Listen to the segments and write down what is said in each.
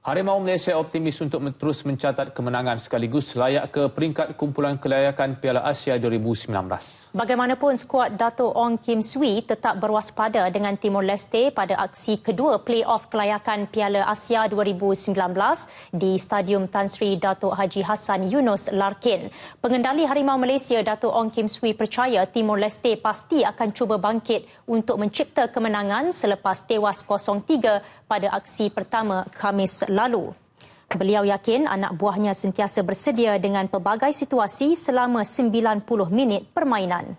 Harimau Malaysia optimis untuk terus mencatat kemenangan sekaligus layak ke peringkat kumpulan kelayakan Piala Asia 2019. Bagaimanapun skuad Dato' Ong Kim Swee tetap berwaspada dengan Timor Leste pada aksi kedua play-off kelayakan Piala Asia 2019 di Stadium Tan Sri Dato' Haji Hassan Yunus Larkin. Pengendali Harimau Malaysia Dato' Ong Kim Swee percaya Timor Leste pasti akan cuba bangkit untuk mencipta kemenangan selepas tewas 0-3 pada aksi pertama Khamis lalu. Beliau yakin anak buahnya sentiasa bersedia dengan pelbagai situasi selama 90 minit permainan.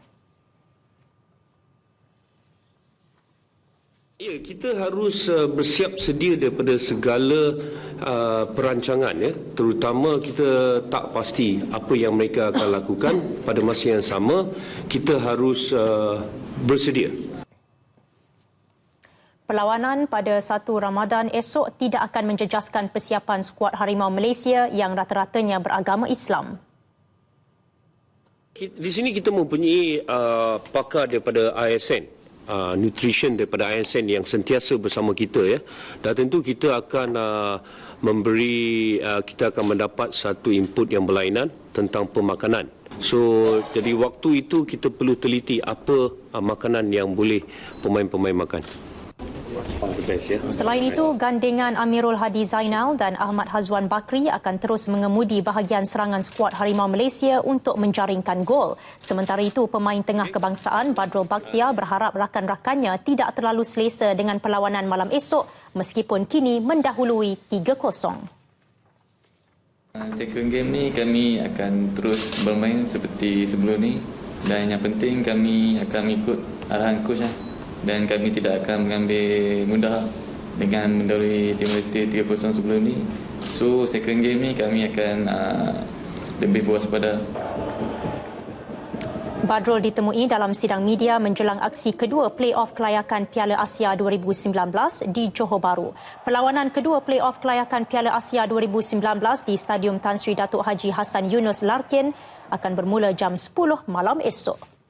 Ya, kita harus uh, bersiap sedia daripada segala uh, perancangan ya, terutama kita tak pasti apa yang mereka akan lakukan pada masa yang sama, kita harus uh, bersedia. Perlawanan pada 1 Ramadan esok tidak akan menjejaskan persiapan skuad Harimau Malaysia yang rata-ratanya beragama Islam. Di sini kita mempunyai uh, pakar daripada ISN, uh, nutrition daripada ISN yang sentiasa bersama kita ya. Dan tentu kita akan uh, memberi uh, kita akan mendapat satu input yang berlainan tentang pemakanan. So jadi waktu itu kita perlu teliti apa uh, makanan yang boleh pemain-pemain makan. Selain itu, gandingan Amirul Hadi Zainal dan Ahmad Hazwan Bakri akan terus mengemudi bahagian serangan skuad Harimau Malaysia untuk menjaringkan gol. Sementara itu, pemain tengah kebangsaan Badrul Bakhtia berharap rakan-rakannya tidak terlalu selesa dengan perlawanan malam esok meskipun kini mendahului 3-0. Second game ni kami akan terus bermain seperti sebelum ni dan yang penting kami akan ikut arahan coach lah dan kami tidak akan mengambil mudah dengan mendahului Timor Leste 3-0 sebelum ni. So second game ni kami akan uh, lebih berwaspada. Badrul ditemui dalam sidang media menjelang aksi kedua play-off kelayakan Piala Asia 2019 di Johor Bahru. Perlawanan kedua play-off kelayakan Piala Asia 2019 di Stadium Tan Sri Datuk Haji Hassan Yunus Larkin akan bermula jam 10 malam esok.